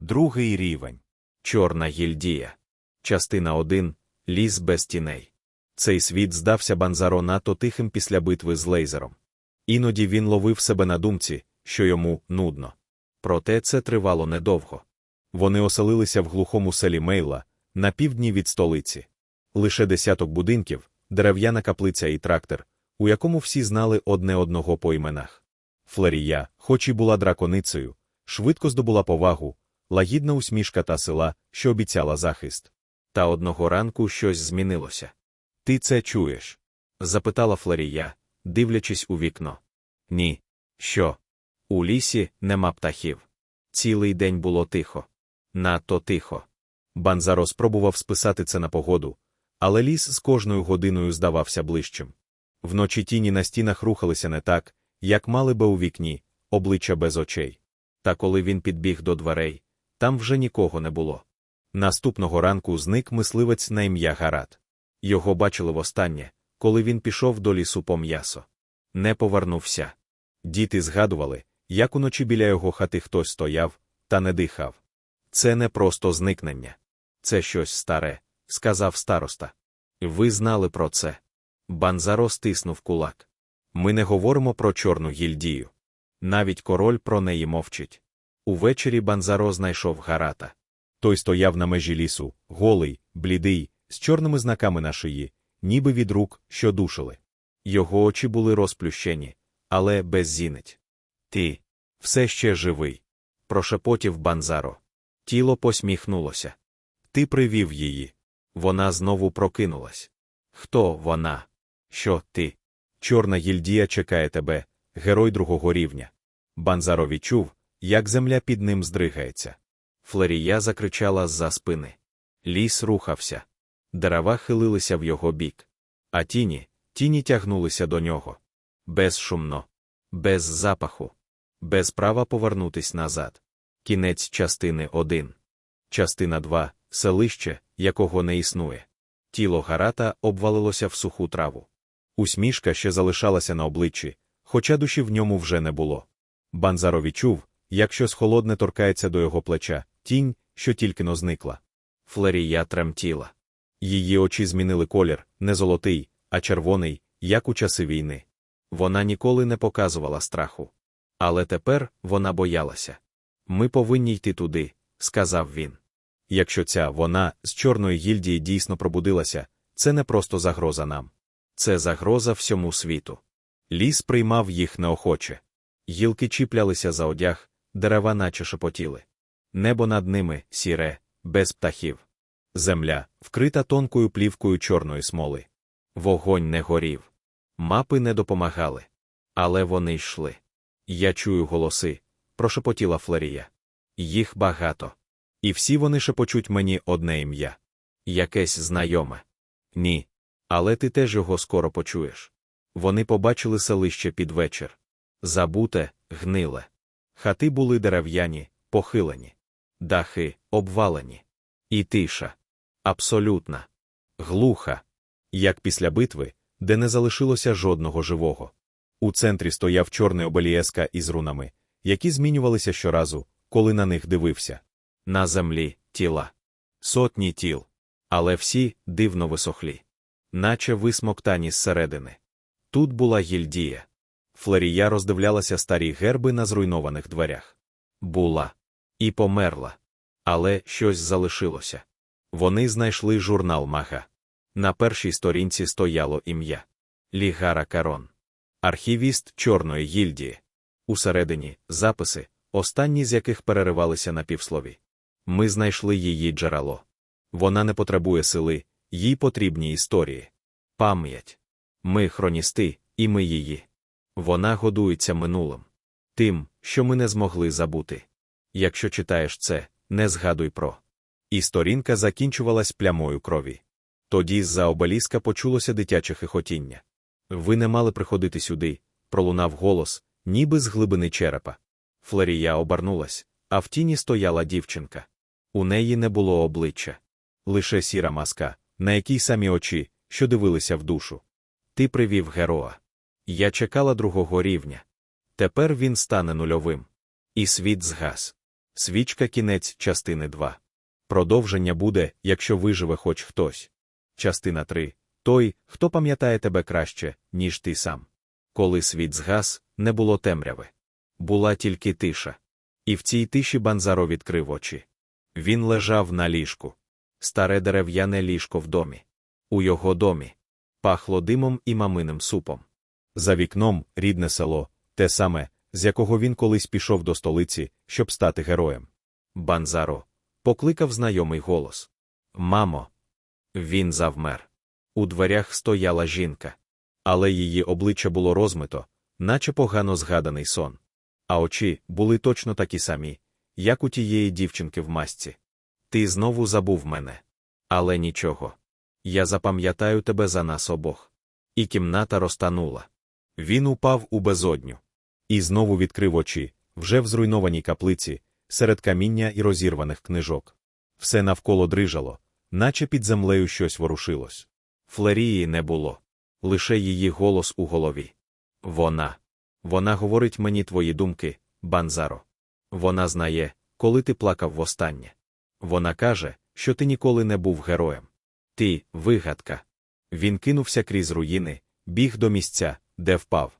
Другий рівень. Чорна гільдія. Частина 1. Ліс без тіней. Цей світ здався Банзаро надто тихим після битви з лейзером. Іноді він ловив себе на думці, що йому нудно. Проте це тривало недовго. Вони оселилися в глухому селі Мейла, на півдні від столиці. Лише десяток будинків, дерев'яна каплиця і трактор, у якому всі знали одне одного по іменах. Флерія, хоч і була драконицею, швидко здобула повагу, лагідна усмішка та села, що обіцяла захист. Та одного ранку щось змінилося. Ти це чуєш? запитала Флерія, дивлячись у вікно. Ні. Що? У лісі нема птахів. Цілий день було тихо. Надто тихо. Банзаро спробував списати це на погоду, але ліс з кожною годиною здавався ближчим. Вночі тіні на стінах рухалися не так, як мали би у вікні, обличчя без очей. Та коли він підбіг до дверей, там вже нікого не було. Наступного ранку зник мисливець на ім'я Гарат. Його бачили востаннє, коли він пішов до лісу по м'ясо. Не повернувся. Діти згадували, як уночі біля його хати хтось стояв, та не дихав. Це не просто зникнення. Це щось старе, сказав староста. Ви знали про це. Банзаро стиснув кулак. Ми не говоримо про чорну гільдію. Навіть король про неї мовчить. Увечері Банзаро знайшов гарата. Той стояв на межі лісу, голий, блідий, з чорними знаками на шиї, ніби від рук, що душили. Його очі були розплющені, але без зінить. Ти все ще живий. прошепотів Банзаро. Тіло посміхнулося. Ти привів її. Вона знову прокинулась. Хто вона? Що ти? Чорна гільдія чекає тебе, герой другого рівня. Банзаро відчув, як земля під ним здригається. Флерія закричала з-за спини. Ліс рухався. Дерева хилилися в його бік. А тіні, тіні тягнулися до нього. Безшумно, без запаху, без права повернутись назад. Кінець частини 1. Частина 2. Селище, якого не існує. Тіло Гарата обвалилося в суху траву. Усмішка ще залишалася на обличчі, хоча душі в ньому вже не було. Банзаро відчув, як щось холодне торкається до його плеча, тінь, що тільки но зникла. Флерія тремтіла. Її очі змінили колір, не золотий, а червоний, як у часи війни. Вона ніколи не показувала страху. Але тепер вона боялася. Ми повинні йти туди, сказав він. Якщо ця вона з чорної гільдії дійсно пробудилася, це не просто загроза нам. Це загроза всьому світу. Ліс приймав їх неохоче. Гілки чіплялися за одяг, дерева наче шепотіли. Небо над ними сіре, без птахів. Земля, вкрита тонкою плівкою чорної смоли. Вогонь не горів. Мапи не допомагали. Але вони йшли. Я чую голоси, прошепотіла Флерія. Їх багато. І всі вони шепочуть мені одне ім'я. Якесь знайоме. Ні. Але ти теж його скоро почуєш. Вони побачили селище під вечір. Забуте, гниле. Хати були дерев'яні, похилені, дахи обвалені. І тиша. Абсолютна. Глуха. Як після битви, де не залишилося жодного живого. У центрі стояв чорний обелієска із рунами, які змінювалися щоразу, коли на них дивився. На землі тіла. Сотні тіл. Але всі дивно висохлі. Наче висмоктані зсередини. Тут була гільдія. Флерія роздивлялася старі герби на зруйнованих дверях. Була. І померла. Але щось залишилося. Вони знайшли журнал мага. На першій сторінці стояло ім'я Лігара Карон, архівіст Чорної гільдії. Усередині записи, останні з яких переривалися на півслові. Ми знайшли її джерело. Вона не потребує сили, їй потрібні історії. Пам'ять. Ми хроністи, і ми її. Вона годується минулим. Тим, що ми не змогли забути. Якщо читаєш це, не згадуй про. І сторінка закінчувалась плямою крові. Тоді з-за обеліска почулося дитяче хихотіння. Ви не мали приходити сюди, пролунав голос, ніби з глибини черепа. Флерія обернулась, а в тіні стояла дівчинка. У неї не було обличчя. Лише сіра маска, на якій самі очі, що дивилися в душу. Ти привів героя. Я чекала другого рівня. Тепер він стане нульовим. І світ згас. Свічка кінець частини 2. Продовження буде, якщо виживе хоч хтось. Частина 3. Той, хто пам'ятає тебе краще, ніж ти сам. Коли світ згас, не було темряви. Була тільки тиша. І в цій тиші Банзаро відкрив очі. Він лежав на ліжку. Старе дерев'яне ліжко в домі. У його домі. Пахло димом і маминим супом. За вікном рідне село, те саме, з якого він колись пішов до столиці, щоб стати героєм. Банзаро. Покликав знайомий голос. Мамо. Він завмер. У дверях стояла жінка. Але її обличчя було розмито, наче погано згаданий сон. А очі були точно такі самі, як у тієї дівчинки в масці. Ти знову забув мене. Але нічого. Я запам'ятаю тебе за нас обох. І кімната розтанула. Він упав у безодню. І знову відкрив очі, вже в зруйнованій каплиці, серед каміння і розірваних книжок. Все навколо дрижало, наче під землею щось ворушилось. Флерії не було. Лише її голос у голові. Вона. Вона говорить мені твої думки, Банзаро. Вона знає, коли ти плакав востаннє. Вона каже, що ти ніколи не був героєм. Ти вигадка. Він кинувся крізь руїни, біг до місця, де впав.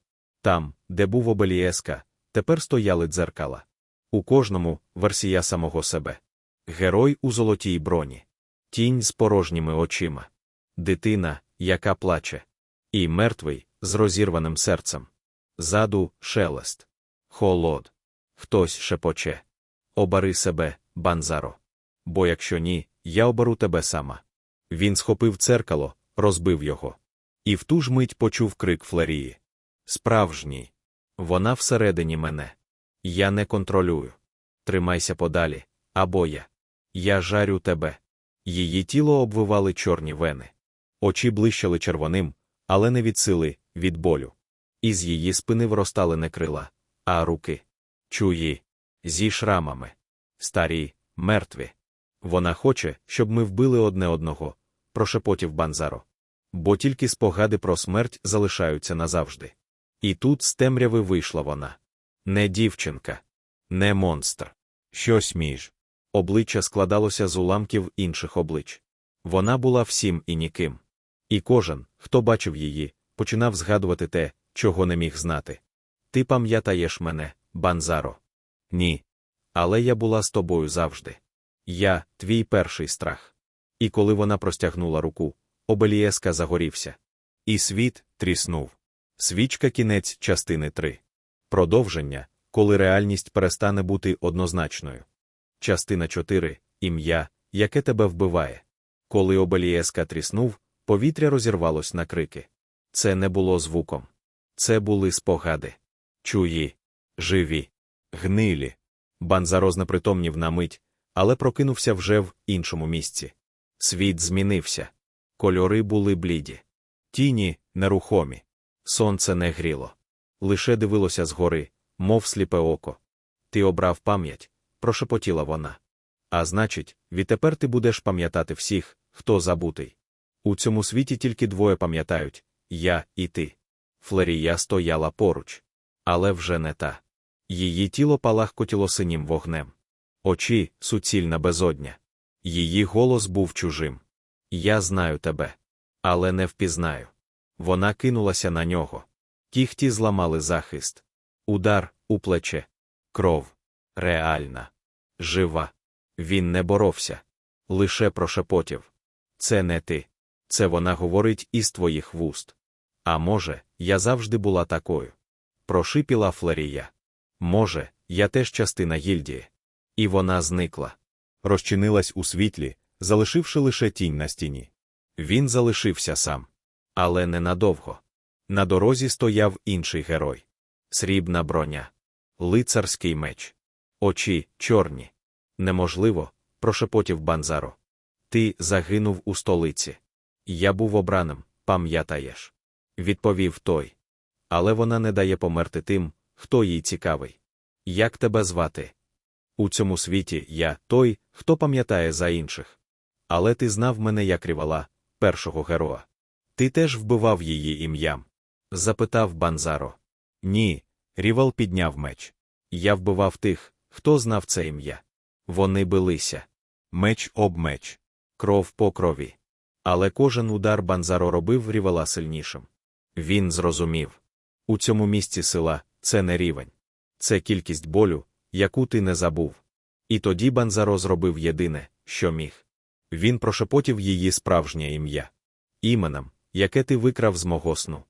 Там, де був обелієска, тепер стояли дзеркала. У кожному версія самого себе. Герой у золотій броні, тінь з порожніми очима, дитина, яка плаче, і мертвий з розірваним серцем. Заду шелест, холод. Хтось шепоче. Обари себе, банзаро. Бо якщо ні, я оберу тебе сама. Він схопив церкало, розбив його. І в ту ж мить почув крик Флерії. Справжній. Вона всередині мене. Я не контролюю. Тримайся подалі, або я. Я жарю тебе. Її тіло обвивали чорні вени. Очі блищали червоним, але не від сили, від болю. Із її спини вростали не крила, а руки. Чуї. Зі шрамами. Старі, мертві. Вона хоче, щоб ми вбили одне одного, прошепотів Банзаро. Бо тільки спогади про смерть залишаються назавжди. І тут з темряви вийшла вона. Не дівчинка, не монстр. Щось між. Обличчя складалося з уламків інших облич. Вона була всім і ніким. І кожен, хто бачив її, починав згадувати те, чого не міг знати. Ти пам'ятаєш мене, Банзаро? Ні. Але я була з тобою завжди. Я твій перший страх. І коли вона простягнула руку, обелієска загорівся. І світ тріснув. Свічка кінець частини 3. Продовження, коли реальність перестане бути однозначною. Частина 4. Ім'я, яке тебе вбиває. Коли обелієска тріснув, повітря розірвалось на крики. Це не було звуком. Це були спогади. Чуї, живі, гнилі. Банзаро знепритомнів на мить, але прокинувся вже в іншому місці. Світ змінився. Кольори були бліді. Тіні нерухомі. Сонце не гріло. Лише дивилося згори, мов сліпе око. Ти обрав пам'ять, прошепотіла вона. А значить, відтепер ти будеш пам'ятати всіх, хто забутий. У цьому світі тільки двоє пам'ятають я і ти. Флерія стояла поруч. Але вже не та. Її тіло палахкотіло синім вогнем. Очі суцільна безодня. Її голос був чужим. Я знаю тебе. Але не впізнаю. Вона кинулася на нього. Кіхті зламали захист. Удар у плече. Кров. Реальна. Жива. Він не боровся. Лише прошепотів. Це не ти. Це вона говорить із твоїх вуст. А може, я завжди була такою. Прошипіла Флерія. Може, я теж частина гільдії. І вона зникла. Розчинилась у світлі, залишивши лише тінь на стіні. Він залишився сам. Але ненадовго. На дорозі стояв інший герой. Срібна броня, лицарський меч. Очі чорні. Неможливо, прошепотів Банзаро. Ти загинув у столиці. Я був обраним, пам'ятаєш. Відповів той. Але вона не дає померти тим, хто їй цікавий. Як тебе звати? У цьому світі я той, хто пам'ятає за інших. Але ти знав мене як рівала, першого героя. Ти теж вбивав її ім'ям? запитав Банзаро. Ні, рівал підняв меч. Я вбивав тих, хто знав це ім'я. Вони билися. Меч об меч, кров по крові. Але кожен удар Банзаро робив рівела сильнішим. Він зрозумів у цьому місці сила це не рівень, це кількість болю, яку ти не забув. І тоді Банзаро зробив єдине, що міг. Він прошепотів її справжнє ім'я. Іменем, яке ти викрав з мого сну.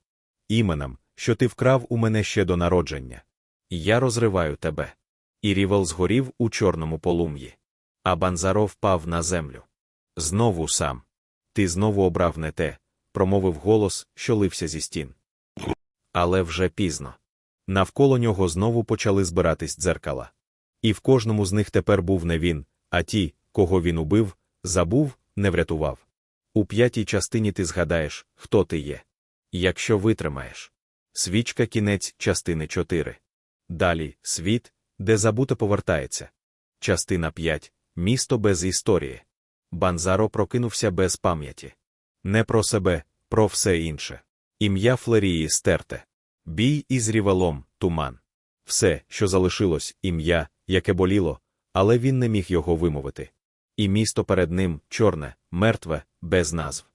Іменем, що ти вкрав у мене ще до народження. Я розриваю тебе. І рівел згорів у чорному полум'ї. А Банзаро впав на землю. Знову сам. Ти знову обрав не те, промовив голос, що лився зі стін. Але вже пізно. Навколо нього знову почали збиратись дзеркала. І в кожному з них тепер був не він, а ті, кого він убив, забув, не врятував. У п'ятій частині ти згадаєш, хто ти є. Якщо витримаєш. Свічка кінець частини 4. Далі світ, де забуте повертається. Частина 5. Місто без історії. Банзаро прокинувся без пам'яті. Не про себе, про все інше. Ім'я Флерії стерте. Бій із рівелом, туман. Все, що залишилось, ім'я, яке боліло, але він не міг його вимовити. І місто перед ним чорне, мертве, без назв.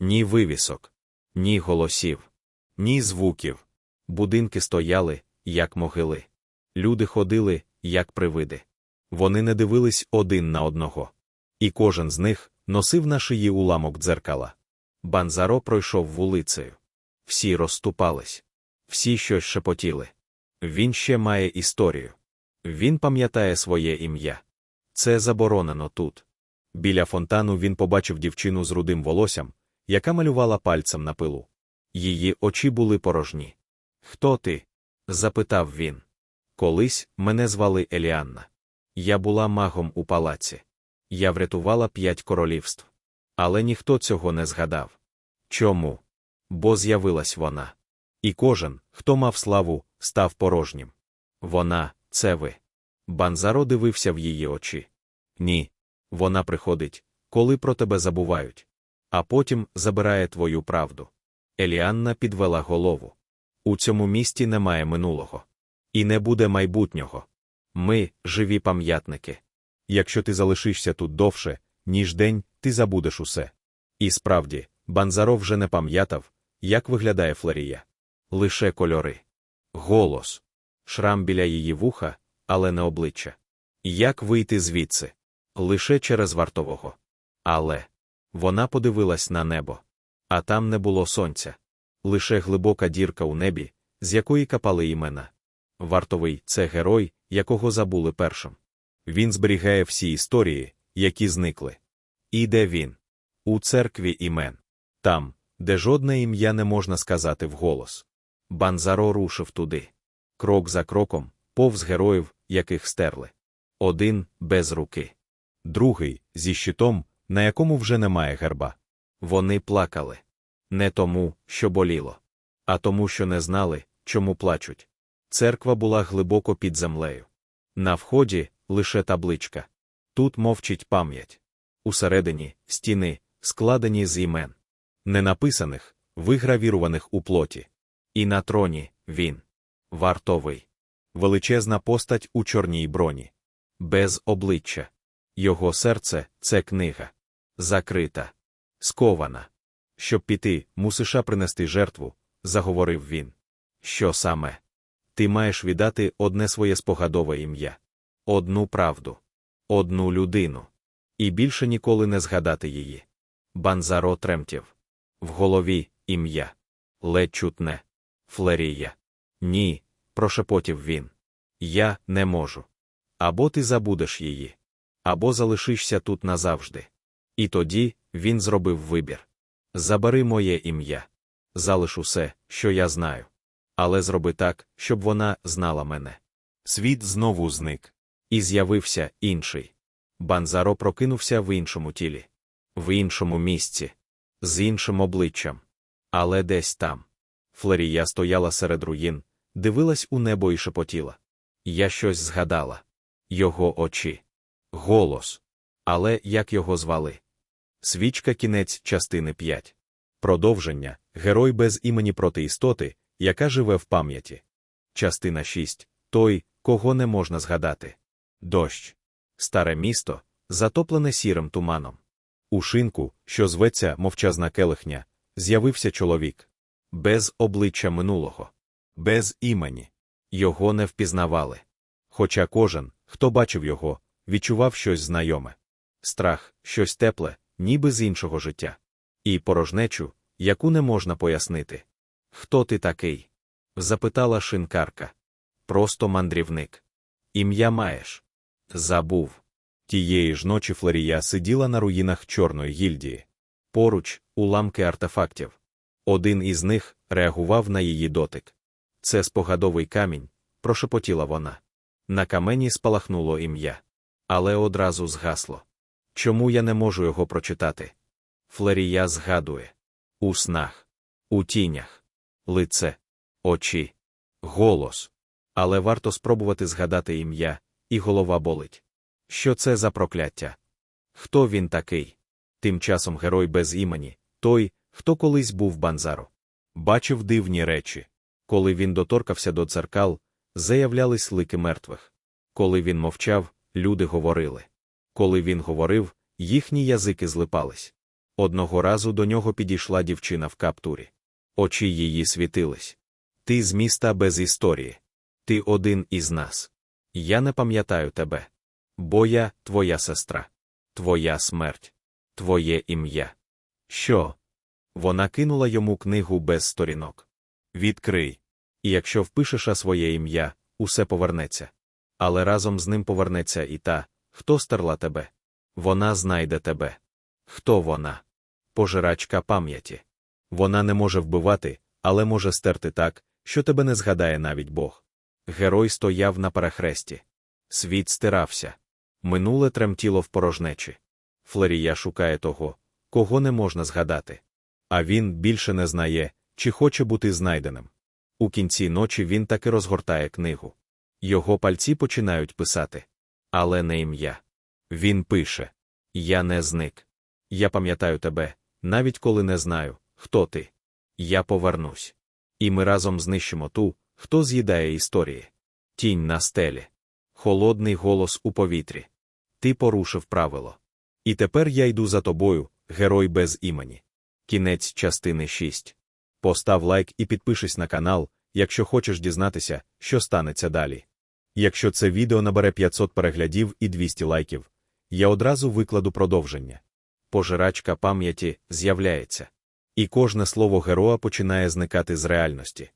Ні вивісок, ні голосів, ні звуків. Будинки стояли, як могили. Люди ходили, як привиди. Вони не дивились один на одного. І кожен з них носив на шиї уламок дзеркала. Банзаро пройшов вулицею. Всі розступались, всі щось шепотіли. Він ще має історію. Він пам'ятає своє ім'я. Це заборонено тут. Біля фонтану він побачив дівчину з рудим волоссям, яка малювала пальцем на пилу. Її очі були порожні. Хто ти? запитав він. Колись мене звали Еліанна. Я була магом у палаці. Я врятувала п'ять королівств. Але ніхто цього не згадав. Чому? Бо з'явилась вона. І кожен, хто мав славу, став порожнім. Вона, це ви. Банзаро дивився в її очі. Ні. Вона приходить, коли про тебе забувають, а потім забирає твою правду. Еліанна підвела голову. У цьому місті немає минулого. І не буде майбутнього. Ми живі пам'ятники. Якщо ти залишишся тут довше, ніж день, ти забудеш усе. І справді, Банзаро вже не пам'ятав, як виглядає Флорія. Лише кольори. Голос, шрам біля її вуха, але не обличчя. Як вийти звідси? Лише через вартового. Але вона подивилась на небо. А там не було сонця. Лише глибока дірка у небі, з якої капали імена. Вартовий це герой, якого забули першим. Він зберігає всі історії, які зникли. І де він? У церкві імен. Там, де жодне ім'я не можна сказати вголос. Банзаро рушив туди. Крок за кроком, повз героїв, яких стерли. Один без руки. Другий зі щитом, на якому вже немає герба. Вони плакали. Не тому, що боліло, а тому, що не знали, чому плачуть. Церква була глибоко під землею. На вході лише табличка. Тут мовчить пам'ять. Усередині стіни, складені з імен, ненаписаних, вигравіруваних у плоті. І на троні він вартовий, величезна постать у чорній броні, без обличчя. Його серце це книга, закрита, скована. Щоб піти, мусиша принести жертву, заговорив він. Що саме? Ти маєш віддати одне своє спогадове ім'я, одну правду, одну людину, і більше ніколи не згадати її. Банзаро тремтів. В голові ім'я. Ледь чутне. Флерія. Ні, прошепотів він. Я не можу. Або ти забудеш її, або залишишся тут назавжди. І тоді він зробив вибір. Забери моє ім'я. Залиш усе, що я знаю. Але зроби так, щоб вона знала мене. Світ знову зник. І з'явився інший. Банзаро прокинувся в іншому тілі, в іншому місці, з іншим обличчям. Але десь там. Флерія стояла серед руїн, дивилась у небо і шепотіла. Я щось згадала. Його очі, голос. Але як його звали? Свічка кінець частини 5. Продовження Герой без імені проти істоти, яка живе в пам'яті. Частина 6. Той, кого не можна згадати. Дощ. Старе місто, затоплене сірим туманом. У шинку, що зветься мовчазна келихня, з'явився чоловік. Без обличчя минулого, без імені. Його не впізнавали. Хоча кожен, хто бачив його, відчував щось знайоме страх, щось тепле, ніби з іншого життя. І порожнечу, яку не можна пояснити. Хто ти такий? запитала шинкарка. Просто мандрівник. Ім'я маєш. Забув. Тієї ж ночі Флорія сиділа на руїнах Чорної гільдії. Поруч, уламки артефактів. Один із них реагував на її дотик. Це спогадовий камінь, прошепотіла вона. На камені спалахнуло ім'я. Але одразу згасло. Чому я не можу його прочитати? Флерія згадує у снах, у тінях, лице, очі, голос. Але варто спробувати згадати ім'я, і голова болить. Що це за прокляття? Хто він такий? Тим часом герой без імені, той, хто колись був банзаро. Бачив дивні речі. Коли він доторкався до дзеркал, заявлялись лики мертвих. Коли він мовчав, люди говорили. Коли він говорив, їхні язики злипались. Одного разу до нього підійшла дівчина в каптурі. Очі її світились. Ти з міста без історії. Ти один із нас. Я не пам'ятаю тебе. Бо я твоя сестра, твоя смерть, твоє ім'я. Що? Вона кинула йому книгу без сторінок. Відкрий. І якщо впишеш своє ім'я, усе повернеться. Але разом з ним повернеться і та, хто стерла тебе. Вона знайде тебе. Хто вона? Пожирачка пам'яті. Вона не може вбивати, але може стерти так, що тебе не згадає навіть Бог. Герой стояв на перехресті. Світ стирався. Минуле тремтіло в порожнечі. Флерія шукає того, кого не можна згадати. А він більше не знає, чи хоче бути знайденим. У кінці ночі він таки розгортає книгу. Його пальці починають писати. Але не ім'я. Він пише: Я не зник. Я пам'ятаю тебе, навіть коли не знаю, хто ти. Я повернусь. І ми разом знищимо ту, хто з'їдає історії. Тінь на стелі. Холодний голос у повітрі. Ти порушив правило. І тепер я йду за тобою, герой без імені. Кінець частини 6. Постав лайк і підпишись на канал, якщо хочеш дізнатися, що станеться далі. Якщо це відео набере 500 переглядів і 200 лайків, я одразу викладу продовження. Пожирачка пам'яті з'являється. І кожне слово героя починає зникати з реальності.